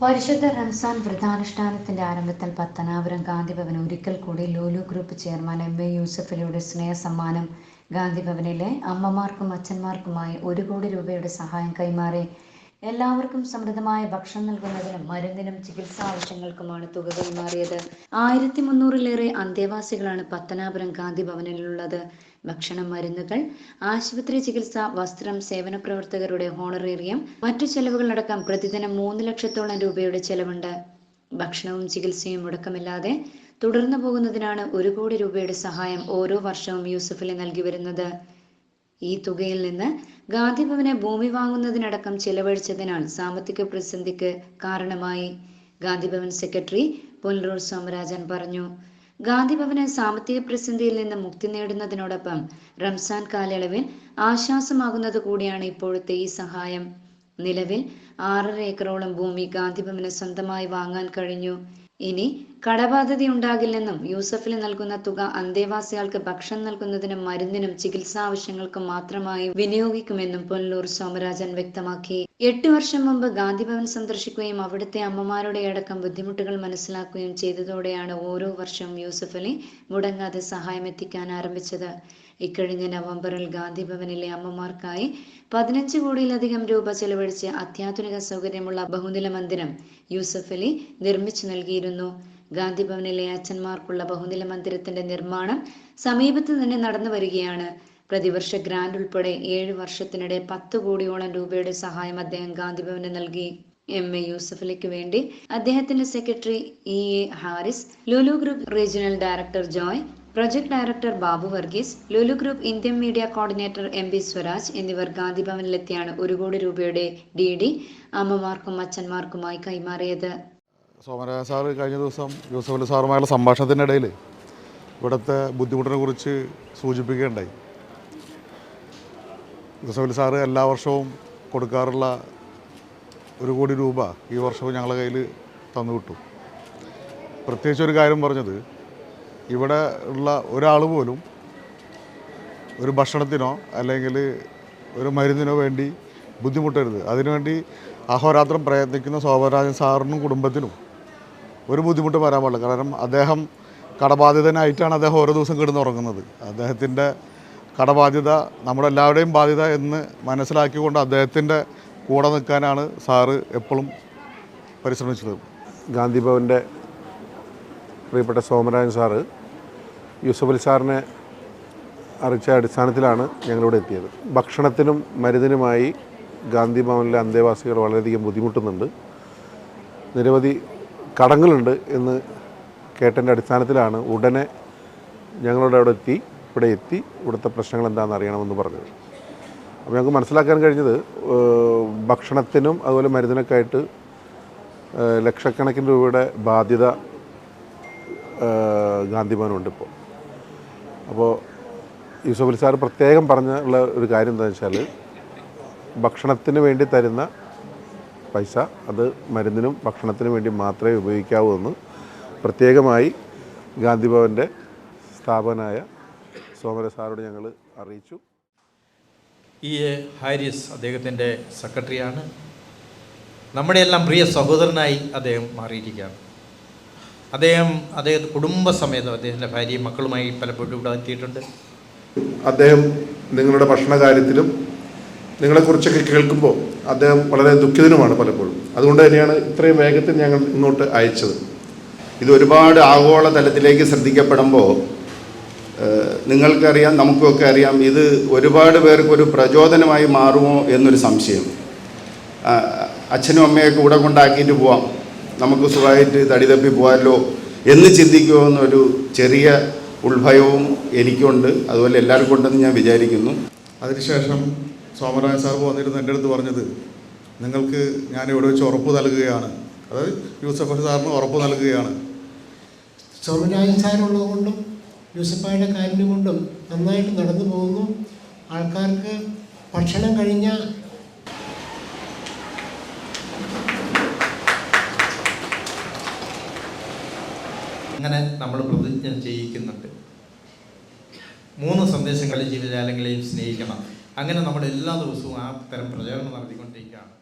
പരിശുദ്ധ റംസാൻ വ്രതാനുഷ്ഠാനത്തിന്റെ ആരംഭത്തിൽ പത്തനാപുരം ഗാന്ധിഭവൻ ഒരിക്കൽ കൂടി Lulu group chairman M A യൂസഫലിയുടെ സ്നേഹ സമ്മാനം ഗാന്ധിഭവനിലെ അമ്മമാർക്കും അച്ഛന്മാർക്കുമായി ഒരു കോടി രൂപയുടെ സഹായം കൈമാറി. എല്ലാവർക്കും സമൃദ്ധമായ ഭക്ഷണം നൽകുന്നതിനും മരുന്നിനും ചികിത്സാ ആവശ്യങ്ങൾക്കുമാണ് തുക കൈമാറിയത്. ആയിരത്തി മുന്നൂറിലേറെ അന്തേവാസികളാണ് പത്തനാപുരം ഗാന്ധി ഭവനിലുള്ളത്. ഭക്ഷണം മരുന്നുകൾ ആശുപത്രി ചികിത്സ വസ്ത്രം സേവന പ്രവർത്തകരുടെ ഹോണറേറിയം മറ്റു ചെലവുകളടക്കം പ്രതിദിനം മൂന്ന് ലക്ഷത്തോളം രൂപയുടെ ചെലവുണ്ട്. ഭക്ഷണവും ചികിത്സയും മുടക്കമില്ലാതെ തുടർന്നു പോകുന്നതിനാണ് ഒരു കോടി രൂപയുടെ സഹായം ഓരോ വർഷവും യൂസഫിന് നൽകി വരുന്നത്. ഈ തുകയിൽ നിന്ന് ഗാന്ധിഭവനെ ഭൂമി വാങ്ങുന്നതിനടക്കം ചെലവഴിച്ചതിനാൽ സാമ്പത്തിക പ്രതിസന്ധിക്ക് കാരണമായി. ഗാന്ധിഭവൻ സെക്രട്ടറി പുനലൂർ സോമരാജൻ പറഞ്ഞു. ഗാന്ധിഭവന് സാമ്പത്തിക പ്രതിസന്ധിയിൽ നിന്ന് മുക്തി നേടുന്നതിനോടൊപ്പം റംസാൻ കാലയളവിൽ ആശ്വാസമാകുന്നത് കൂടിയാണ് ഇപ്പോഴത്തെ ഈ സഹായം. നിലവിൽ ആറര ഏക്കറോളം ഭൂമി ഗാന്ധിഭവന് സ്വന്തമായി വാങ്ങാൻ കഴിഞ്ഞു. ഇനി കടബാധ്യത ഉണ്ടാകില്ലെന്നും യൂസഫിന് നൽകുന്ന തുക അന്തേവാസികൾക്ക് ഭക്ഷണം നൽകുന്നതിനും മരുന്നിനും ചികിത്സാ ആവശ്യങ്ങൾക്കും മാത്രമായി വിനിയോഗിക്കുമെന്നും പൊന്നൂർ സോമരാജൻ വ്യക്തമാക്കി. എട്ട് വർഷം മുമ്പ് ഗാന്ധിഭവൻ സന്ദർശിക്കുകയും അവിടുത്തെ അമ്മമാരുടെ അടക്കം ബുദ്ധിമുട്ടുകൾ മനസ്സിലാക്കുകയും ചെയ്തതോടെയാണ് ഓരോ വർഷവും യൂസഫ് അലി മുടങ്ങാതെ സഹായം എത്തിക്കാൻ ആരംഭിച്ചത്. ഇക്കഴിഞ്ഞ നവംബറിൽ ഗാന്ധിഭവനിലെ അമ്മമാർക്കായി പതിനഞ്ച് കോടിയിലധികം രൂപ ചെലവഴിച്ച് അത്യാധുനിക സൗകര്യമുള്ള ബഹുനില മന്ദിരം യൂസഫ് അലി നിർമ്മിച്ചു നൽകിയിരുന്നു. ഗാന്ധിഭവനിലെ അച്ഛന്മാർക്കുള്ള ബഹുനില മന്ദിരത്തിന്റെ നിർമ്മാണം സമീപത്ത് തന്നെ നടന്നു വരികയാണ് പ്രതിവർഷ ഗ്രാന്റ് ഉൾപ്പെടെ ഏഴ് വർഷത്തിനിടെ പത്ത് കോടിയോളം രൂപയുടെ സഹായം അദ്ദേഹം ഗാന്ധിഭവന് നൽകി. എം. എ. യൂസഫലിക്ക് വേണ്ടി അദ്ദേഹത്തിന്റെ secretary E. A. Haris Lulu group regional director Joy project director Babu Varghese Lulu group Indian media coordinator M. B Swaraj എന്നിവർ ഗാന്ധിഭവനിലെത്തിയാണ് ഒരു കോടി രൂപയുടെ ഡി. ഡി. അമ്മമാർക്കും അച്ഛന്മാർക്കുമായി കൈമാറിയത്. സോമരാജ സാർ കഴിഞ്ഞ ദിവസം യൂസഫ് അലി സാറുമായുള്ള സംഭാഷണത്തിനിടയിൽ ഇവിടുത്തെ ബുദ്ധിമുട്ടിനെ കുറിച്ച് സൂചിപ്പിക്കുകയുണ്ടായി. യൂസഫ് അലി സാറ് എല്ലാ വർഷവും കൊടുക്കാറുള്ള ഒരു കോടി രൂപ ഈ വർഷവും ഞങ്ങളുടെ കയ്യിൽ തന്നു വിട്ടു. പ്രത്യേകിച്ച് ഒരു കാര്യം പറഞ്ഞത് ഇവിടെ ഉള്ള ഒരാൾ പോലും ഒരു ഭക്ഷണത്തിനോ അല്ലെങ്കിൽ ഒരു മരുന്നിനോ വേണ്ടി ബുദ്ധിമുട്ടരുത്. അതിനുവേണ്ടി അഹോരാത്രം പ്രയത്നിക്കുന്ന ശോഭരാജൻ സാറിനും കുടുംബത്തിനും ഒരു ബുദ്ധിമുട്ട് വരാൻ പാടില്ല. കാരണം അദ്ദേഹം കടബാധിതനായിട്ടാണ് അദ്ദേഹം ഓരോ ദിവസം കിടന്നുറങ്ങുന്നത്. അദ്ദേഹത്തിന്റെ കടബാധ്യത നമ്മുടെ എല്ലാവരുടെയും ബാധ്യത എന്ന് മനസ്സിലാക്കിക്കൊണ്ട് അദ്ദേഹത്തിന്റെ കൂടെ നിൽക്കാനാണ് സാറ് എപ്പോഴും പരിശ്രമിച്ചത്. ഗാന്ധി ഭവന്റെ പ്രിയപ്പെട്ട സോമരാജൻ സാറ് യൂസഫ് അലി സാറിനെ അറിയിച്ച അടിസ്ഥാനത്തിലാണ് ഞങ്ങളിവിടെ എത്തിയത്. ഭക്ഷണത്തിനും മരുന്നിനുമായി ഗാന്ധി ഭവനിലെ അന്തേവാസികൾ വളരെയധികം ബുദ്ധിമുട്ടുന്നുണ്ട്. നിരവധി കടങ്ങളുണ്ട് എന്ന് കേട്ടതിന്റെ അടിസ്ഥാനത്തിലാണ് ഉടനെ ഞങ്ങളുടെ അവിടെ എത്തി. ഇവിടെ എത്തി ഇവിടുത്തെ പ്രശ്നങ്ങൾ എന്താണെന്ന് അറിയണമെന്ന് പറഞ്ഞത്. അപ്പോൾ ഞങ്ങൾക്ക് മനസ്സിലാക്കാൻ കഴിഞ്ഞത് ഭക്ഷണത്തിനും അതുപോലെ മരുന്നിനൊക്കെ ആയിട്ട് ലക്ഷക്കണക്കിന് രൂപയുടെ ബാധ്യത ഗാന്ധിഭവനുണ്ട് ഗാന്ധി ഇപ്പോൾ. അപ്പോൾ യൂസഫ് അലി സാർ പ്രത്യേകം പറഞ്ഞുള്ള ഒരു കാര്യം എന്താണെന്ന് വെച്ചാൽ ഭക്ഷണത്തിന് വേണ്ടി തരുന്ന പൈസ അത് മരുന്നിനും ഭക്ഷണത്തിനും വേണ്ടി മാത്രമേ ഉപയോഗിക്കാവൂ എന്ന് പ്രത്യേകമായി ഗാന്ധിഭവന്റെ സ്ഥാപനായ സോമര സാറോട് ഞങ്ങൾ അറിയിച്ചു. ഇ എ ഹാരിസ് അദ്ദേഹത്തിന്റെ സെക്രട്ടറിയാണ്. നമ്മുടെ എല്ലാം പ്രിയ സഹോദരനായി അദ്ദേഹം മാറിയിരിക്കുകയാണ്. അദ്ദേഹം അദ്ദേഹം കുടുംബസമേതം അദ്ദേഹത്തിന്റെ ഭാര്യയും മക്കളുമായി പലപ്പോഴും ഇവിടെ എത്തിയിട്ടുണ്ട്. അദ്ദേഹം നിങ്ങളുടെ ഭക്ഷണ കാര്യത്തിലും നിങ്ങളെക്കുറിച്ചൊക്കെ കേൾക്കുമ്പോൾ അദ്ദേഹം വളരെ ദുഃഖിതനുമാണ് പലപ്പോഴും. അതുകൊണ്ട് തന്നെയാണ് ഇത്രയും വേഗത്തിൽ ഞങ്ങൾ ഇങ്ങോട്ട് അയച്ചത്. ഇത് ഒരുപാട് ആഗോള തലത്തിലേക്ക് ശ്രദ്ധിക്കപ്പെടുമ്പോൾ നിങ്ങൾക്കറിയാം നമുക്കൊക്കെ അറിയാം ഇത് ഒരുപാട് പേർക്ക് ഒരു പ്രചോദനമായി മാറുമോ എന്നൊരു സംശയം. അച്ഛനും അമ്മയൊക്കെ കൂടെ കൊണ്ടാക്കിയിട്ട് പോവാം. നമുക്ക് സുഖമായിട്ട് തടി തപ്പി പോകാമല്ലോ എന്ന് ചിന്തിക്കുമോ എന്നൊരു ചെറിയ ഉത്ഭയവും എനിക്കുണ്ട്. അതുപോലെ എല്ലാവർക്കും ഉണ്ടെന്ന് ഞാൻ വിചാരിക്കുന്നു. അതിനുശേഷം സോമരാജൻ സാർ വന്നിരുന്ന് എന്റെ അടുത്ത് പറഞ്ഞത് നിങ്ങൾക്ക് ഞാൻ ഇവിടെ വെച്ച് ഉറപ്പ് നൽകുകയാണ്. അതായത് യൂസഫ് സാറിന് ഉറപ്പ് നൽകുകയാണ്. സോമരാജൻ സാറുള്ളത് കൊണ്ടും യൂസഫായുടെ കാര്യം കൊണ്ടും നന്നായിട്ട് നടന്നു പോകുന്നു. ആൾക്കാർക്ക് ഭക്ഷണം കഴിഞ്ഞ അങ്ങനെ നമ്മൾ പ്രതിജ്ഞ ചെയ്യിക്കുന്നുണ്ട്. മൂന്ന് സന്ദേശങ്ങളിൽ ജീവജാലങ്ങളെയും സ്നേഹിക്കണം. അങ്ങനെ നമ്മൾ എല്ലാ ദിവസവും ആ തരം പ്രചരണം നടത്തിക്കൊണ്ടിരിക്കുകയാണ്.